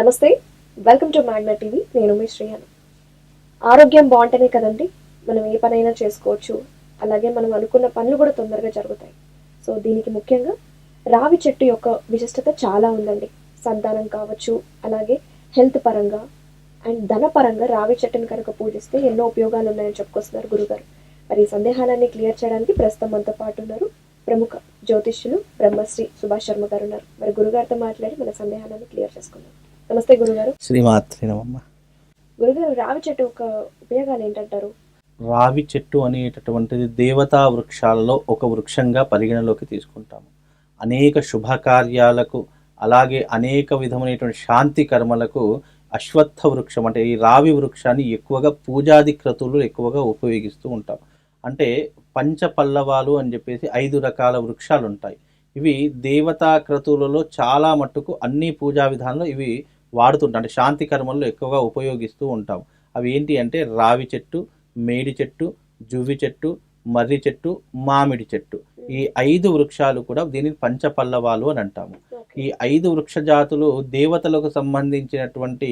నమస్తే welcome to Magna TV. నేను మీ శ్రేయాను. ఆరోగ్యం బాగుంటేనే కదండి మనం ఏ పనైనా చేసుకోవచ్చు. అలాగే మనం అనుకున్న పనులు కూడా తొందరగా జరుగుతాయి. సో దీనికి ముఖ్యంగా రావి చెట్టు యొక్క విశిష్టత చాలా ఉందండి. సంతానం కావచ్చు అలాగే హెల్త్ పరంగా అండ్ ధనపరంగా రావి చెట్టుని కనుక పూజిస్తే ఎన్నో ఉపయోగాలు ఉన్నాయని చెప్పుకొస్తున్నారు గురుగారు. మరి ఈ సందేహాలన్నీ క్లియర్ చేయడానికి ప్రస్తుతం మనతో పాటు ఉన్నారు ప్రముఖ జ్యోతిష్యులు బ్రహ్మశ్రీ సుభాష్ శర్మ గారు ఉన్నారు. మరి గురుగారితో మాట్లాడి మన సందేహాలను క్లియర్ చేసుకుందాం. నమస్తే గురుగారు. శ్రీమాత్రి గురుగారు రావి చెట్టు యొక్క ఉపయోగాలు ఏంటంటారు? రావి చెట్టు అనేటటువంటిది దేవతా వృక్షాలలో ఒక వృక్షంగా పరిగణలోకి తీసుకుంటాము. అనేక శుభకార్యాలకు అలాగే అనేక విధమైనటువంటి శాంతి కర్మలకు అశ్వత్థ వృక్షం అంటే ఈ రావి వృక్షాన్ని ఎక్కువగా పూజాది క్రతువులు ఎక్కువగా ఉపయోగిస్తూ ఉంటాం. అంటే పంచపల్లవాలు అని చెప్పేసి ఐదు రకాల వృక్షాలు ఉంటాయి ఇవి దేవతా క్రతువులలో చాలా మట్టుకు అన్ని పూజా విధానంలో ఇవి వాడుతుంటాం. అంటే శాంతి కర్మల్లో ఎక్కువగా ఉపయోగిస్తూ ఉంటాం. అవి ఏంటి అంటే రావి చెట్టు మేడి చెట్టు జువ్వి చెట్టు మర్రి చెట్టు మామిడి చెట్టు. ఈ ఐదు వృక్షాలు కూడా దీనిని పంచపల్లవాలు అని అంటాము. ఈ ఐదు వృక్ష జాతులు దేవతలకు సంబంధించినటువంటి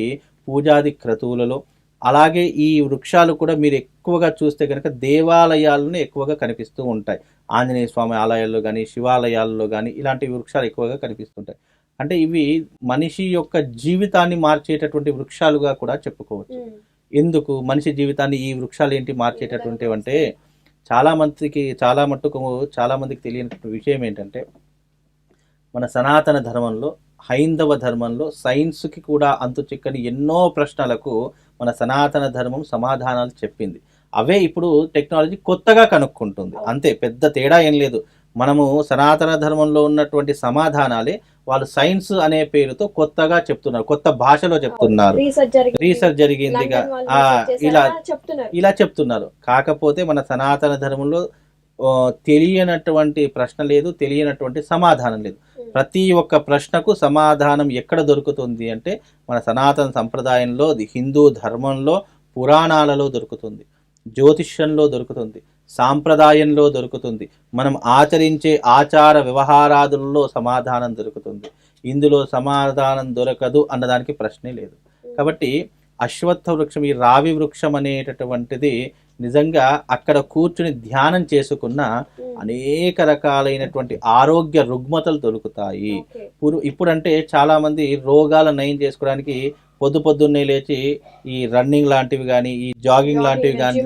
పూజాది క్రతువులలో అలాగే ఈ వృక్షాలు కూడా మీరు ఎక్కువగా చూస్తే కనుక దేవాలయాలను ఎక్కువగా కనిపిస్తూ ఉంటాయి. ఆంజనేయ స్వామి ఆలయాల్లో కానీ శివాలయాల్లో కానీ ఇలాంటి వృక్షాలు ఎక్కువగా కనిపిస్తుంటాయి. అంటే ఇవి మనిషి యొక్క జీవితాన్ని మార్చేటటువంటి వృక్షాలుగా కూడా చెప్పుకోవచ్చు. ఎందుకు? మనిషి జీవితాన్ని ఈ వృక్షాలు ఏంటి మార్చేటటువంటివి అంటే చాలా మందికి చాలా మట్టుకు చాలా మందికి తెలియని విషయం ఏంటంటే మన సనాతన ధర్మంలో హైందవ ధర్మంలో సైన్స్కి కూడా అంతు చిక్కని ఎన్నో ప్రశ్నలకు మన సనాతన ధర్మం సమాధానాలు చెప్పింది. అవే ఇప్పుడు టెక్నాలజీ కొత్తగా కనుక్కుంటుంది. అంతే పెద్ద తేడా ఏం లేదు. మనము సనాతన ధర్మంలో ఉన్నటువంటి సమాధానాలే వాళ్ళు సైన్స్ అనే పేరుతో కొత్తగా చెప్తున్నారు కొత్త భాషలో చెప్తున్నారు. రీసెర్చ్ జరిగి రీసెర్చ్ జరిగిందిగా. ఆ, ఇలా చెప్తున్నారు. ఇలా చెప్తున్నారు. కాకపోతే మన సనాతన ధర్మంలో తెలియనటువంటి ప్రశ్న లేదు తెలియనటువంటి సమాధానం లేదు. ప్రతి ఒక్క ప్రశ్నకు సమాధానం ఎక్కడ దొరుకుతుంది అంటే మన సనాతన సంప్రదాయంలో హిందూ ధర్మంలో పురాణాలలో దొరుకుతుంది. జ్యోతిష్యంలో దొరుకుతుంది. సాంప్రదాయంలో దొరుకుతుంది. మనం ఆచరించే ఆచార వ్యవహారాదులలో సమాధానం దొరుకుతుంది. ఇందులో సమాధానం దొరకదు అన్నదానికి ప్రశ్నే లేదు. కాబట్టి అశ్వత్థ వృక్షం ఈ రావి వృక్షం అనేటటువంటిది నిజంగా అక్కడ కూర్చుని ధ్యానం చేసుకున్న అనేక రకాలైనటువంటి ఆరోగ్య రుగ్మతలు దొరుకుతాయి. ఇప్పుడు ఇప్పుడంటే చాలా మంది రోగాల నయం చేసుకోవడానికి పొద్దు పొద్దున్నే లేచి ఈ రన్నింగ్ లాంటివి కానీ ఈ జాగింగ్ లాంటివి కానీ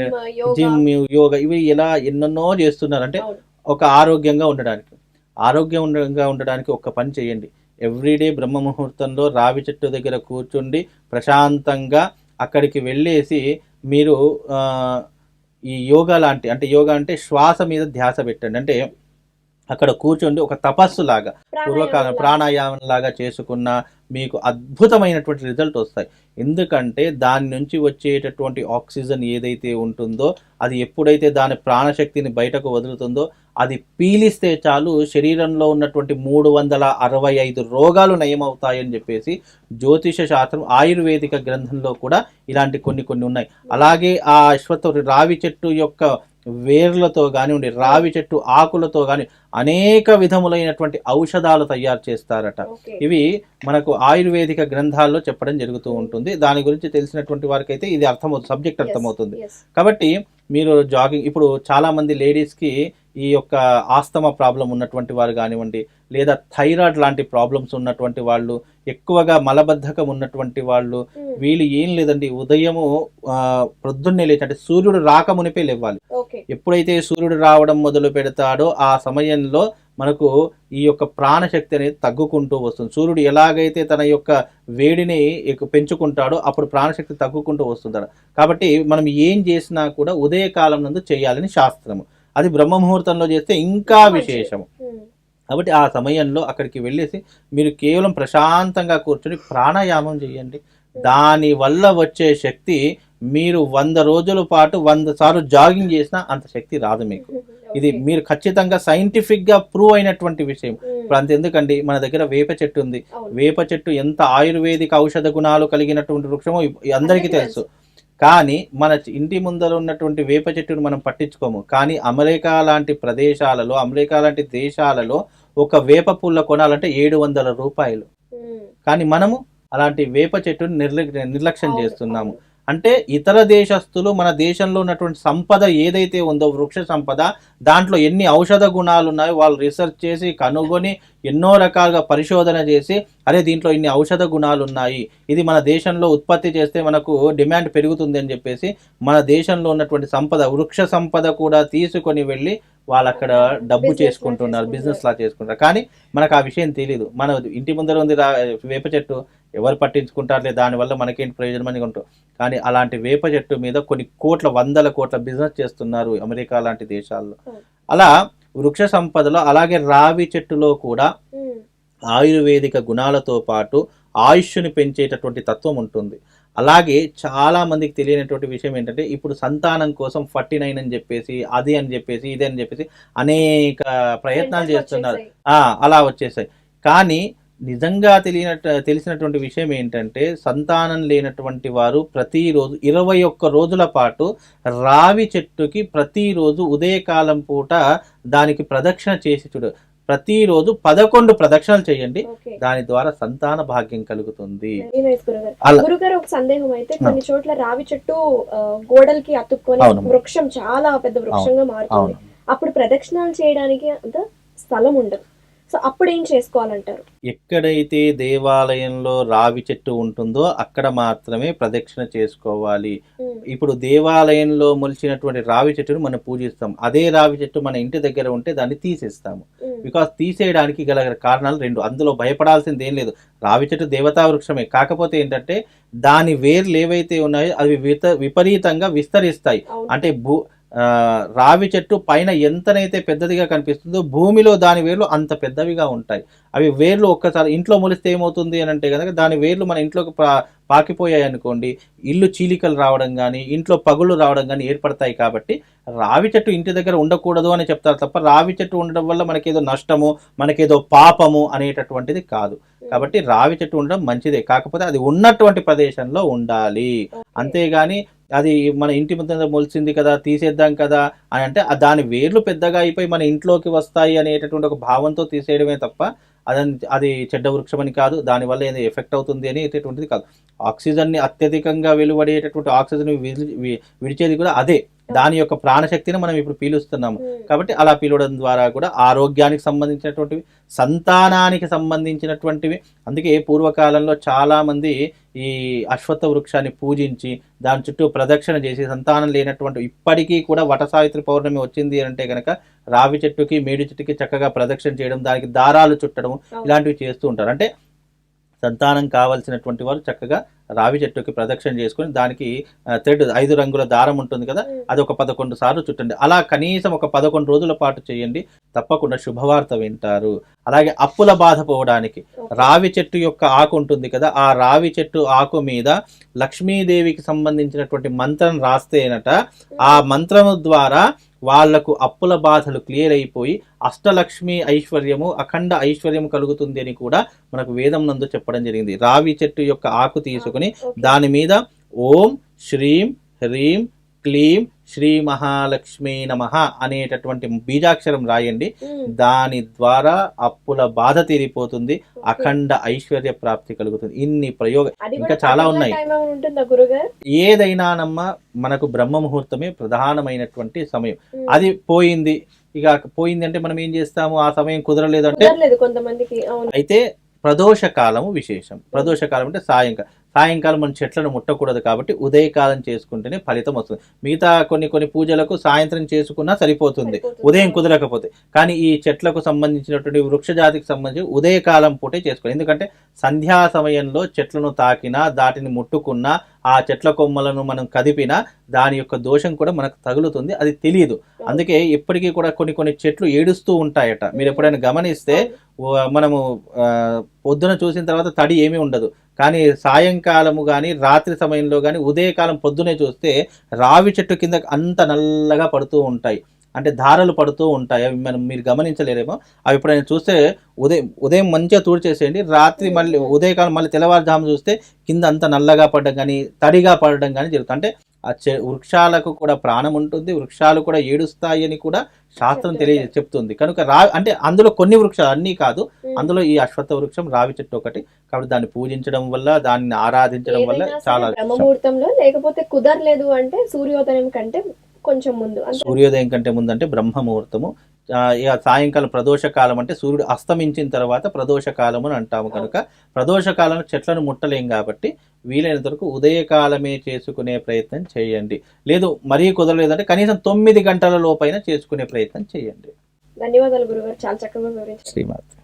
జిమ్, యోగా. ఇవి ఇలా ఎన్నెన్నో చేస్తున్నారు అంటే. ఒక ఆరోగ్యంగా ఉండడానికి ఆరోగ్యంగా ఉండడానికి ఒక పని చేయండి ఎవ్రీడే బ్రహ్మ ముహూర్తంలో రావి చెట్టు దగ్గర కూర్చుండి ప్రశాంతంగా అక్కడికి వెళ్ళేసి మీరు ఈ యోగా లాంటి అంటే యోగా అంటే శ్వాస మీద ధ్యాస పెట్టండి. అంటే అక్కడ కూర్చోండి ఒక తపస్సు లాగా పూర్వకాలం ప్రాణాయామం లాగా చేసుకున్న మీకు అద్భుతమైనటువంటి రిజల్ట్ వస్తాయి. ఎందుకంటే దాని నుంచి వచ్చేటటువంటి ఆక్సిజన్ ఏదైతే ఉంటుందో అది ఎప్పుడైతే దాని ప్రాణశక్తిని బయటకు వదులుతుందో అది పీలిస్తే చాలు శరీరంలో ఉన్నటువంటి మూడు వందల అరవై ఐదు రోగాలు నయమవుతాయని చెప్పేసి జ్యోతిష శాస్త్రం ఆయుర్వేదిక గ్రంథంలో కూడా ఇలాంటి కొన్ని కొన్ని ఉన్నాయి అలాగే ఆ అశ్వత్థ రావి చెట్టు యొక్క వేర్లతో కానివ్వండి రావి చెట్టు ఆకులతో కానీ అనేక విధములైనటువంటి ఔషధాలు తయారు చేస్తారట. ఇవి మనకు ఆయుర్వేదిక గ్రంథాల్లో చెప్పడం జరుగుతూ ఉంటుంది దాని గురించి తెలిసినటువంటి వారికి అయితే ఇది అర్థమవుతుంది సబ్జెక్ట్ అర్థమవుతుంది. కాబట్టి మీరు జాగింగ్ ఇప్పుడు చాలా మంది లేడీస్కి ఈ యొక్క ఆస్తమా ప్రాబ్లం ఉన్నటువంటి వారు కానివ్వండి లేదా థైరాయిడ్ లాంటి ప్రాబ్లమ్స్ ఉన్నటువంటి వాళ్ళు ఎక్కువగా మలబద్ధకం ఉన్నటువంటి వాళ్ళు వీళ్ళు ఏం లేదండి ఉదయము ప్రొద్దున్నే లేచి అంటే సూర్యుడు రాకమునిపే లేవాలి ఎప్పుడైతే సూర్యుడు రావడం మొదలు పెడతాడో ఆ సమయంలో మనకు ఈ యొక్క ప్రాణశక్తి అనేది తగ్గుకుంటూ వస్తుంది. సూర్యుడు ఎలాగైతే తన యొక్క వేడిని పెంచుకుంటాడో అప్పుడు ప్రాణశక్తి తగ్గుకుంటూ వస్తుంటాడు కాబట్టి మనం ఏం చేసినా కూడా ఉదయకాలం నందు చేయాలని శాస్త్రము. అది బ్రహ్మ ముహూర్తంలో చేస్తే ఇంకా విశేషము. కాబట్టి ఆ సమయంలో అక్కడికి వెళ్ళేసి మీరు కేవలం ప్రశాంతంగా కూర్చొని ప్రాణాయామం చేయండి. దాని వల్ల వచ్చే శక్తి మీరు వంద రోజుల పాటు వంద సార్లు జాగింగ్ చేసినా అంత శక్తి రాదు మీకు. ఇది. మీరు ఖచ్చితంగా సైంటిఫిక్గా ప్రూవ్ అయినటువంటి విషయం. ఇప్పుడు అంత ఎందుకండి? మన దగ్గర వేప చెట్టు ఉంది. వేప చెట్టు ఎంత ఆయుర్వేదిక ఔషధ గుణాలు కలిగినటువంటి వృక్షమో అందరికీ తెలుసు. కానీ మన ఇంటి ముందర ఉన్నటువంటి వేప చెట్టును మనం పట్టించుకోము. కానీ అమెరికా లాంటి ప్రదేశాలలో అమెరికా లాంటి దేశాలలో ఒక వేప పుల్ల కొనాలంటే ఏడు వందల రూపాయలు. కానీ మనము అలాంటి వేప చెట్టుని నిర్ల నిర్లక్ష్యం చేస్తున్నాము. అంటే ఇతర దేశస్తులు మన దేశంలో ఉన్నటువంటి సంపద ఏదైతే ఉందో వృక్ష సంపద దాంట్లో ఎన్ని ఔషధ గుణాలు ఉన్నాయో వాళ్ళు రీసెర్చ్ చేసి కనుగొని ఎన్నో రకాలుగా పరిశోధన చేసి అరే దీంట్లో ఇన్ని ఔషధ గుణాలు ఉన్నాయి. ఇది మన దేశంలో ఉత్పత్తి చేస్తే మనకు డిమాండ్ పెరుగుతుంది అని చెప్పేసి మన దేశంలో ఉన్నటువంటి సంపద వృక్ష సంపద కూడా తీసుకొని వెళ్ళి వాళ్ళు అక్కడ డబ్బు చేసుకుంటున్నారు. బిజినెస్ లా చేసుకుంటారు కానీ మనకు ఆ విషయం తెలియదు మన ఇంటి ముందర ఉంది వేప చెట్టు. ఎవరు పట్టించుకుంటారులే దానివల్ల మనకేంటి ప్రయోజనం అని ఉంటాం కానీ అలాంటి వేప చెట్టు మీద కొన్ని కోట్ల వందల కోట్ల బిజినెస్ చేస్తున్నారు అమెరికా లాంటి దేశాల్లో. అలా వృక్ష సంపదలో అలాగే రావి చెట్టులో కూడా ఆయుర్వేదిక గుణాలతో పాటు ఆయుష్ని పెంచేటటువంటి తత్వం ఉంటుంది. అలాగే చాలా మందికి తెలియనటువంటి విషయం ఏంటంటే ఇప్పుడు సంతానం కోసం ఫార్టీ నైన్ అని చెప్పేసి అది అని చెప్పేసి ఇది అని చెప్పేసి అనేక ప్రయత్నాలు చేస్తున్నారు. అలా వచ్చేసాయి. కానీ నిజంగా తెలియనట్టు తెలిసినటువంటి విషయం ఏంటంటే సంతానం లేనటువంటి వారు ప్రతిరోజు ఇరవై ఒక్క రోజుల పాటు రావి చెట్టుకి ప్రతిరోజు ఉదయకాలం పూట దానికి ప్రదక్షిణ చేసి చూడు. ప్రతిరోజు పదకొండు ప్రదక్షిణలు చేయండి. దాని ద్వారా సంతాన భాగ్యం కలుగుతుంది. గురుగారు ఒక సందేహం అయితే. కొన్ని చోట్ల రావి చెట్టు గోడలకి అతుక్కొని. వృక్షం చాలా పెద్ద వృక్షంగా మారుతుంది. అప్పుడు ప్రదక్షిణాలు చేయడానికి అంత స్థలం ఉండదు. సో అప్పుడు ఏం చేసుకోవాలంటారు? ఎక్కడైతే దేవాలయంలో రావి చెట్టు ఉంటుందో అక్కడ మాత్రమే ప్రదక్షిణ చేసుకోవాలి. ఇప్పుడు దేవాలయంలో మొలిచినటువంటి రావి చెట్టును మనం పూజిస్తాం. అదే రావి చెట్టు మన ఇంటి దగ్గర ఉంటే దాన్ని తీసేస్తాము. బికాస్ తీసేయడానికి గల కారణాలు రెండు. అందులో భయపడాల్సింది ఏం లేదు. రావి చెట్టు దేవతా వృక్షమే. కాకపోతే ఏంటంటే దాని వేర్లు ఏవైతే ఉన్నాయో అవి విత విపరీతంగా విస్తరిస్తాయి. అంటే భూ రావి చెట్టు పైన ఎంతనైతే పెద్దదిగా కనిపిస్తుందో భూమిలో దాని వేర్లు అంత పెద్దవిగా ఉంటాయి. అవి వేర్లు ఒక్కసారి ఇంట్లో మొలిస్తే ఏమవుతుంది అని అంటే కనుక దాని వేర్లు మన ఇంట్లోకి పా- పాకిపోయాయి అనుకోండి. ఇల్లు చీలికలు రావడం కానీ ఇంట్లో పగులు రావడం కానీ ఏర్పడతాయి కాబట్టి రావి చెట్టు ఇంటి దగ్గర ఉండకూడదు అని చెప్తారు తప్ప రావి చెట్టు ఉండడం వల్ల మనకేదో నష్టము మనకేదో పాపము అనేటటువంటిది కాదు. కాబట్టి రావి చెట్టు ఉండడం మంచిదే. కాకపోతే అది ఉన్నటువంటి ప్రదేశంలో ఉండాలి. అంతేగాని అది మన ఇంటి ముందు మొలిచింది కదా తీసేద్దాం కదా అని అంటే దాని వేర్లు పెద్దగా అయిపోయి మన ఇంట్లోకి వస్తాయి అనేటటువంటి ఒక భావంతో తీసేయడమే తప్ప అదని అది చెడ్డ వృక్షం అని కాదు దానివల్ల ఏదో ఎఫెక్ట్ అవుతుంది అనేటటువంటిది కాదు. ఆక్సిజన్ని అత్యధికంగా వెలువడేటటువంటి ఆక్సిజన్ విడి- విడిచేది కూడా అదే. దాని యొక్క ప్రాణశక్తిని మనం ఇప్పుడు పీలుస్తున్నాము. కాబట్టి అలా పిలవడం ద్వారా కూడా ఆరోగ్యానికి సంబంధించినటువంటివి సంతానానికి సంబంధించినటువంటివి. అందుకే పూర్వకాలంలో చాలా మంది ఈ అశ్వత్థ వృక్షాన్ని పూజించి దాని చుట్టూ ప్రదక్షిణ చేసి సంతానం లేనటువంటి ఇప్పటికీ కూడా వట సావిత్రి పౌర్ణమి వచ్చింది అంటే కనుక రావి చెట్టుకి మేడి చెట్టుకి చక్కగా ప్రదక్షిణ చేయడం దానికి దారాలు చుట్టడం. ఇలాంటివి చేస్తూ ఉంటారు. అంటే సంతానం కావలసినటువంటి వారు చక్కగా రావి చెట్టుకి ప్రదక్షిణ చేసుకొని దానికి థ్రెడ్ ఐదు రంగుల దారం ఉంటుంది కదా అది ఒక పదకొండు సార్లు చుట్టండి. అలా కనీసం ఒక పదకొండు రోజుల పాటు చేయండి. తప్పకుండా శుభవార్త వింటారు. అలాగే అప్పుల బాధ పోవడానికి. రావి చెట్టు యొక్క ఆకు ఉంటుంది కదా ఆ రావి చెట్టు ఆకు మీద లక్ష్మీదేవికి సంబంధించినటువంటి మంత్రం రాస్తేనట. ఆ మంత్రము ద్వారా వాళ్ళకు అప్పుల బాధలు క్లియర్ అయిపోయి అష్టలక్ష్మి ఐశ్వర్యము అఖండ ఐశ్వర్యము కలుగుతుంది అని కూడా మనకు వేదం నందు చెప్పడం జరిగింది. రావి చెట్టు యొక్క ఆకు తీసుకుని ఓకే. దాని మీద ఓం శ్రీం హ్రీం క్లీం శ్రీ మహాలక్ష్మీ నమ అనేటటువంటి బీజాక్షరం రాయండి. దాని ద్వారా అప్పుల బాధ తీరిపోతుంది. అఖండ ఐశ్వర్య ప్రాప్తి కలుగుతుంది. ఇన్ని ప్రయోగ ఇంకా చాలా ఉన్నాయి. ఏదైనానమ్మా మనకు బ్రహ్మ ముహూర్తమే ప్రధానమైనటువంటి సమయం. అది పోయింది. ఇక పోయింది అంటే మనం ఏం చేస్తాము? ఆ సమయం కుదరలేదు అంటే అయితే ప్రదోష కాలము విశేషం. ప్రదోష కాలం అంటే సాయంకాలం. సాయంకాలం మన చెట్లను ముట్టకూడదు కాబట్టి ఉదయకాలం చేసుకుంటేనే ఫలితం వస్తుంది. మిగతా కొన్ని కొన్ని పూజలకు సాయంత్రం చేసుకున్నా సరిపోతుంది. ఉదయం కుదరకపోతే. కానీ ఈ చెట్లకు సంబంధించినటువంటి వృక్ష జాతికి సంబంధించి ఉదయకాలం పూటే చేసుకోవాలి. ఎందుకంటే సంధ్యా సమయంలో చెట్లను తాకినా దాటిని ముట్టుకున్నా ఆ చెట్ల కొమ్మలను మనం కదిపినా దాని యొక్క దోషం కూడా మనకు తగులుతుంది. అది తెలియదు అందుకే ఎప్పటికీ కూడా కొన్ని కొన్ని చెట్లు ఏడుస్తూ ఉంటాయట. మీరు ఎప్పుడైనా గమనిస్తే మనము పొద్దున చూసిన తర్వాత తడి ఏమీ ఉండదు. కానీ సాయంకాలము కానీ రాత్రి సమయంలో కానీ ఉదయకాలం పొద్దునే చూస్తే రావి చెట్టు కింద అంత నల్లగా పడుతూ ఉంటాయి. అంటే ధారలు పడుతూ ఉంటాయి. అవి మనం మీరు గమనించలేరేమో. అవి ఎప్పుడైనా చూస్తే ఉదయం ఉదయం మంచిగా తూడ్చేసేయండి. రాత్రి మళ్ళీ ఉదయకాలం మళ్ళీ తెల్లవారుజాము చూస్తే కింద అంత నల్లగా పడడం కానీ తడిగా పడడం కానీ జరుగుతుంది. అంటే ఆ వృక్షాలకు కూడా ప్రాణం ఉంటుంది వృక్షాలు కూడా ఏడుస్తాయి అని కూడా శాస్త్రం తెలియ చెప్తుంది. కనుక రా అంటే అందులో కొన్ని వృక్షాలు అన్నీ కాదు అందులో ఈ అశ్వత్థ వృక్షం రావి చెట్టు ఒకటి. కాబట్టి దాన్ని పూజించడం వల్ల దాన్ని ఆరాధించడం వల్ల చాలా బ్రహ్మముహూర్తంలో లేకపోతే కుదరలేదు అంటే సూర్యోదయం కంటే కొంచెం ముందు. సూర్యోదయం కంటే ముందంటే బ్రహ్మ ముహూర్తము ఇక సాయంకాలం ప్రదోష కాలం అంటే సూర్యుడు అస్తమించిన తర్వాత ప్రదోష కాలం అని అంటాము కనుక ప్రదోష కాలంలో చెట్లను ముట్టలేం కాబట్టి వీలైనంత వరకు ఉదయకాలమే చేసుకునే ప్రయత్నం చేయండి. లేదు మరీ కుదరలేదంటే కనీసం తొమ్మిది గంటల లోపైన చేసుకునే ప్రయత్నం చేయండి. ధన్యవాదాలు గురుగారు. చాలా చక్కగా వివరించారు. శ్రీమాత్